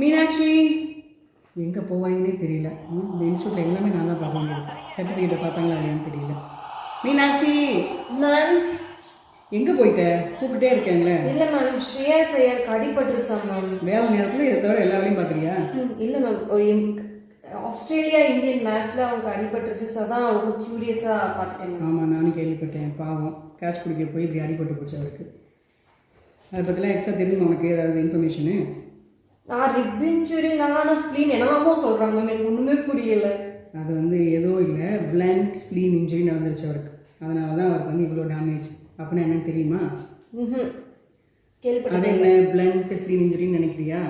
மீனாட்சி. எங்கே போவாங்கன்னே தெரியல. இந்த இன்ஸ்டியூட்டில் எல்லாமே நான் தான் முடியும் சர்டிஃபிகேட்டை பார்த்தாங்களா இல்லையான்னு தெரியல. மீனாட்சி. மேம் எங்கே போயிட்ட? கூப்பிட்டே இருக்கேங்களே இல்ல மேம் ஸ்ரேயா ஐயருக்கு அடிபட்டுருச்சா மேம் வேலை நேரத்தில் இதை தவிர எல்லா வேலையும் பார்க்குறியா? இல்ல மேம் ஒரு ஆஸ்திரேலியா இந்தியன் மேட்ச்ல அவங்க அடிபட்டுருச்சு ஸோ அதான் ரொம்ப கியூரியஸா பார்த்துட்டேன் மேம் ஆமாம் நானும் கேள்விப்பட்டேன். பாவம் கேஷ் பிடிக்க போய் இப்படி அடிபட்டு போச்சு அவருக்கு அதை பற்றிலாம் எக்ஸ்ட்ரா தெரியுமா உனக்கு? ஏதாவது இன்ஃபர்மேஷனு நான் ரிப் இன்ஜுரி நானும் ஸ்ப்ளீன் என்னெல்லாமோ சொல்றாங்க மேம் எனக்கு ஒண்ணுமே புரியல. அது வந்து ஏதோ இல்லை பிளாங்க் ஸ்ப்ளீன் இன்ஜுரி நடந்துருச்சு அவருக்கு. அதனால தான் அவருக்கு வந்து இவ்வளோ டேமேஜ் அப்படின்னா என்னன்னு தெரியுமா. அது என்ன பிளண்ட் ஸ்க்ரீன் இன்ஜுரின்னு நினைக்கிறியா?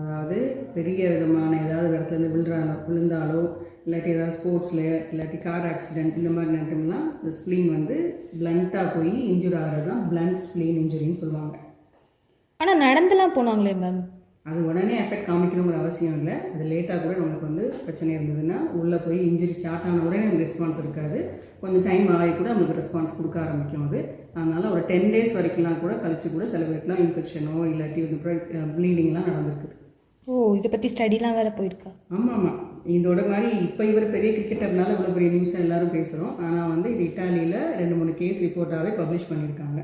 அதாவது பெரிய விதமான ஏதாவது இடத்துலேருந்து விழுறாலோ விழுந்தாலோ இல்லாட்டி ஏதாவது ஸ்போர்ட்ஸில் இல்லாட்டி கார் ஆக்சிடென்ட் இந்த மாதிரி நேரத்துலலாம் இந்த ஸ்ப்ளீன் வந்து பிளண்ட்டாக போய் இன்ஜூர் ஆகிறது தான் பிளண்ட் ஸ்ப்ளீன் இன்ஜுரின்னு சொல்லுவாங்க. ஆனால் நடந்துலாம் போனாங்களே மேம் அது உடனே எஃபெக்ட் காமிக்கணுங்கிற அவசியம் இல்லை. அது லேட்டாக கூட நமக்கு வந்து பிரச்சனை இருந்ததுன்னா உள்ளே போய் இன்ஜுரி ஸ்டார்ட் ஆன உடனே நமக்கு ரெஸ்பான்ஸ் இருக்காது. கொஞ்சம் டைம் ஆகி கூட நமக்கு ரெஸ்பான்ஸ் கொடுக்க ஆரம்பிக்கும் அது. அதனால் ஒரு டென் டேஸ் வரைக்கும்லாம் கூட கழிச்சு கூட சில பேருக்குலாம் இன்ஃபெக்ஷனோ இல்லாட்டி ப்ளீடிங்லாம் நடந்திருக்குது. ஓ இதை பற்றி ஸ்டடிலாம் வேற போயிருக்கா? ஆமாம் ஆமாம் இதோட மாதிரி இப்போ இவர் பெரிய கிரிக்கெட்டர்னால இவ்வளோ பெரிய நியூஸ் எல்லாரும் பேசுகிறோம் ஆனால் வந்து இது இட்டாலியில் ரெண்டு மூணு கேஸ் ரிப்போர்ட்டாகவே பப்ளிஷ் பண்ணியிருக்காங்க.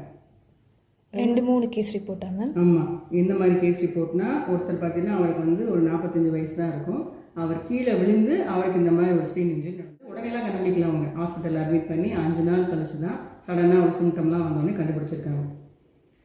ரெண்டு மூணு கேஸ் ரிப்போர்ட்டா மேம் ஆமாம் எந்த மாதிரி கேஸ் ரிப்போர்ட்னா ஒருத்தர் பார்த்தீங்கன்னா அவருக்கு வந்து ஒரு நாற்பத்தஞ்சு வயசு தான் இருக்கும். அவர் கீழே விழுந்து அவருக்கு இந்த மாதிரி ஒரு ஸ்பீன் இன்ஜுரி நடந்து உடனேலாம் கண்டுபிடிக்கல அவங்க. ஹாஸ்பிட்டலில் அட்மிட் பண்ணி அஞ்சு நாள் கழிச்சு தான் சடனாக ஒரு சிம்டம்லாம் வந்தோடனே கண்டுபிடிச்சிருக்காங்க.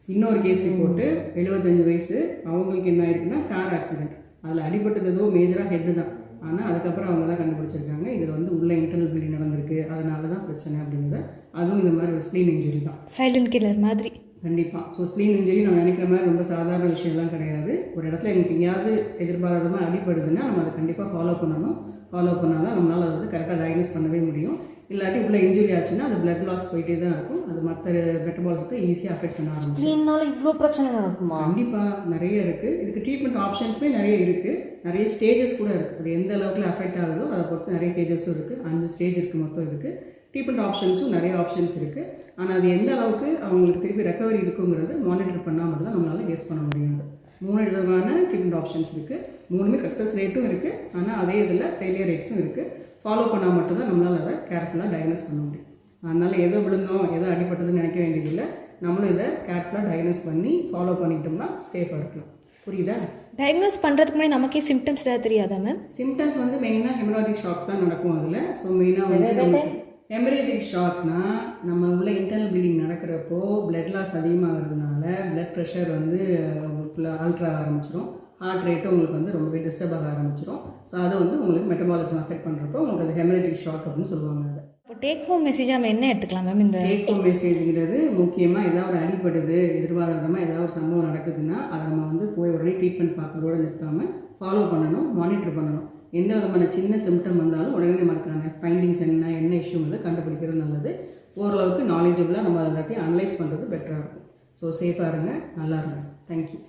இன்னொரு கேஸ் ரிப்போர்ட்டு எழுபத்தஞ்சு வயசு. அவங்களுக்கு என்ன ஆயிருக்குன்னா கார் ஆக்சிடென்ட் அதில் அடிபட்டது ஏதோ மேஜராக ஹெட்டு தான். ஆனால் அதுக்கப்புறம் அவங்க தான் கண்டுபிடிச்சிருக்காங்க. இதில் வந்து உள்ள இன்டர்னல் ப்ளீடிங் நடந்திருக்கு. அதனால தான் பிரச்சனை அப்படிங்கிறத அதுவும் இந்த மாதிரி ஒரு ஸ்ப்ளீன் இன்ஜுரி தான். சைலண்ட் கில்லர் மாதிரி. கண்டிப்பாக ஸோ ஸ்ப்ளீன் இன்ஜுரி நம்ம நினைக்கிற மாதிரி ரொம்ப சாதாரண விஷயம்லாம் கிடையாது. ஒரு இடத்துல எனக்கு எங்கேயாவது எதிர்பாராதமாக அடிபடுதுன்னா நம்ம அதை கண்டிப்பாக ஃபாலோ பண்ணணும். ஃபாலோ பண்ணால் தான் நம்மளால் அதை வந்து கரெக்டாக டயக்னோஸ் பண்ணவே முடியும். இல்லாட்டி உள்ள இன்ஜுரி ஆச்சுன்னா அது blood லாஸ் போயிட்டே தான் இருக்கும். அது மற்ற மெட்டபாலிசத்தை ஈஸியாக அஃபெக்ட் பண்ண ஸ்ப்ளீன்னால இவ்வளோ பிரச்சனை நடக்குமா கண்டிப்பாக நிறைய இருக்குது இதுக்கு ட்ரீட்மெண்ட் ஆப்ஷன்ஸுமே நிறைய இருக்குது நிறைய ஸ்டேஜஸ் கூட இருக்குது அது எந்த அளவுக்கு அஃபெக்ட் ஆகுதோ அதை பொறுத்து நிறைய ஸ்டேஜஸும் இருக்குது அஞ்சு ஸ்டேஜ் இருக்குது மொத்தம் இருக்குது ட்ரீட்மெண்ட் ஆப்ஷன்ஸும் நிறைய ஆப்ஷன்ஸ் இருக்குது ஆனால் அது எந்த அளவுக்கு அவங்களுக்கு திருப்பி ரெக்கவரி இருக்குங்கிறது மானிட்டர் பண்ணால் மட்டும் தான் நம்மளால் கெஸ் பண்ண முடியாது மூணு விதமான ட்ரீட்மெண்ட் ஆப்ஷன்ஸ் இருக்குது மூணுமே சக்ஸஸ் ரேட்டும் இருக்குது ஆனால் அதே இதில் ஃபெயிலியர் ரேட்ஸும் இருக்குது ஃபாலோ பண்ணால் மட்டும்தான் நம்மளால் அதை கேர்ஃபுல்லாக டயக்னோஸ் பண்ண முடியும். அதனால் எதோ விழுந்தோம் எதோ அடிபட்டதுன்னு நினைக்க வேண்டியதில்லை. நம்மளும் இதை கேர்ஃபுல்லாக டயக்னோஸ் பண்ணி ஃபாலோ பண்ணிக்கிட்டோம்னா சேஃபாக இருக்கலாம். புரியுதா? டயக்னோஸ் பண்ணுறதுக்கு முன்னாடி நமக்கே சிம்டம்ஸ் ஏதாவது தெரியாதா மேம் சிம்டம்ஸ் வந்து மெயினாக ஹெமராஜிக் ஷாக் தான் நடக்கும் அதில். ஸோ மெயினாக வந்து ஹெமரேஜிக் ஷாக்னா நம்ம உள்ள இன்டர்னல் ப்ளீடிங் நடக்கிறப்போ பிளட் லாஸ் அதிகமாகிறதுனால பிளட் ப்ரெஷர் வந்து உங்களுக்கு ஆல்ட்ரு ஆரம்பிச்சிடும் ஹார்ட் ரேட்டும் உங்களுக்கு வந்து ரொம்பவே டிஸ்டர்ப் ஆக ஆரம்பிச்சிடும் ஸோ அது வந்து உங்களுக்கு மெட்டபாலிசம் அஃபெக்ட் பண்ணுறப்போ உங்களுக்கு அது ஹெமரேஜிக் ஷாக் அப்படின்னு சொல்லுவாங்க அதை. இப்போ டேக் ஹோம் மெசேஜ் நம்ம என்ன எடுத்துக்கலாம் மேம் இந்த டேக் ஹோம் மெசேஜ்ங்கிறது முக்கியமாக ஏதாவது ஒரு அடிபடுது எதிர்பாராதமாக ஏதாவது ஒரு சம்பவம் நடக்குதுன்னா அதை நம்ம வந்து போய் உடனே ட்ரீட்மெண்ட் பார்க்கறதோட நிறுத்தாமல் ஃபாலோ பண்ணணும் மானிட்டர் பண்ணணும். எந்த விதமான சின்ன சிம்டம் வந்தாலும் உடனே நமக்கான ஃபைண்டிங்ஸ் என்ன என்ன இஷ்யூங்கிறத கண்டுபிடிக்கிறது நல்லது. ஓரளவுக்கு நாலேஜபிளாக நம்ம அதை எல்லாத்தையும் அனலைஸ் பண்ணுறது பெட்டராக இருக்கும். ஸோ சேஃபாக இருங்க நல்லா இருங்க. தேங்க்யூ